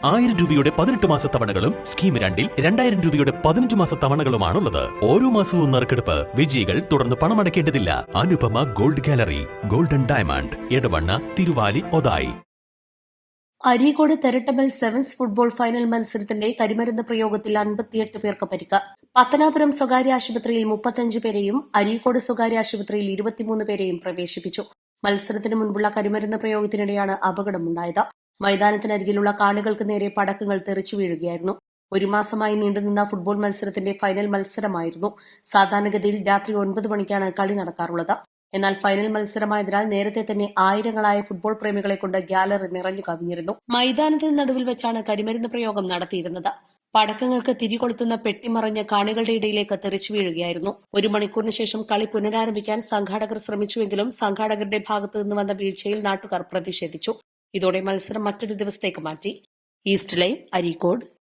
ആയിരം രൂപയുടെ പതിനെട്ട് മാസ തവണകളും സ്കീം രണ്ടിൽ രണ്ടായിരം രൂപയുടെ പതിനഞ്ച് മാസ തവണകളുമാണുള്ളത്. ഓരോ മാസവും നറുക്കെടുപ്പ് വിജയികൾ തുടർന്ന് പണമടയ്ക്കേണ്ടതില്ല. Anupama gold gallery golden diamond Edavanna Thiruvali Othayi. Areekode Therattammal sevens football final മത്സരത്തിന്റെ കരിമരുന്ന് പ്രയോഗത്തിൽ അൻപത്തിയെട്ട് പേർക്ക് പരിക്ക്. പത്തനാപുരം സ്വകാര്യ ആശുപത്രിയിൽ മുപ്പത്തഞ്ച് പേരെയും അരീക്കോട് സ്വകാര്യ ആശുപത്രിയിൽ ഇരുപത്തിമൂന്ന് പേരെയും പ്രവേശിപ്പിച്ചു. മത്സരത്തിന് മുൻപുള്ള കരിമരുന്ന് പ്രയോഗത്തിനിടെയാണ് അപകടമുണ്ടായത്. മൈതാനത്തിനരികിലുള്ള കാണികൾക്ക് നേരെ പടക്കങ്ങൾ തെറിച്ചു വീഴുകയായിരുന്നു. ഒരു മാസമായി നീണ്ടുനിന്ന ഫുട്ബോൾ മത്സരത്തിന്റെ ഫൈനൽ മത്സരമായിരുന്നു. സാധാരണഗതിയിൽ രാത്രി ഒൻപത് മണിക്കാണ് കളി നടക്കാറുള്ളത്. എന്നാൽ ഫൈനൽ മത്സരമായതിനാൽ നേരത്തെ തന്നെ ആയിരങ്ങളായ ഫുട്ബോൾ പ്രേമികളെ കൊണ്ട് ഗ്യാലറി നിറഞ്ഞു കവിഞ്ഞിരുന്നു. മൈതാനത്തിന് നടുവിൽ വെച്ചാണ് കരിമരുന്ന് പ്രയോഗം നടത്തിയിരുന്നത്. പടക്കങ്ങൾക്ക് തിരികൊളുത്തുന്ന പെട്ടിമറഞ്ഞ കാണികളുടെ ഇടയിലേക്ക് തെറിച്ചു വീഴുകയായിരുന്നു. ഒരു മണിക്കൂറിന് ശേഷം കളി പുനരാരംഭിക്കാൻ സംഘാടകർ ശ്രമിച്ചുവെങ്കിലും സംഘാടകരുടെ ഭാഗത്തു നിന്ന് വന്ന വീഴ്ചയിൽ നാട്ടുകാർ പ്രതിഷേധിച്ചു. ഇതോടെ മത്സരം മറ്റൊരു ദിവസത്തേക്ക് മാറ്റി. East line Areekode.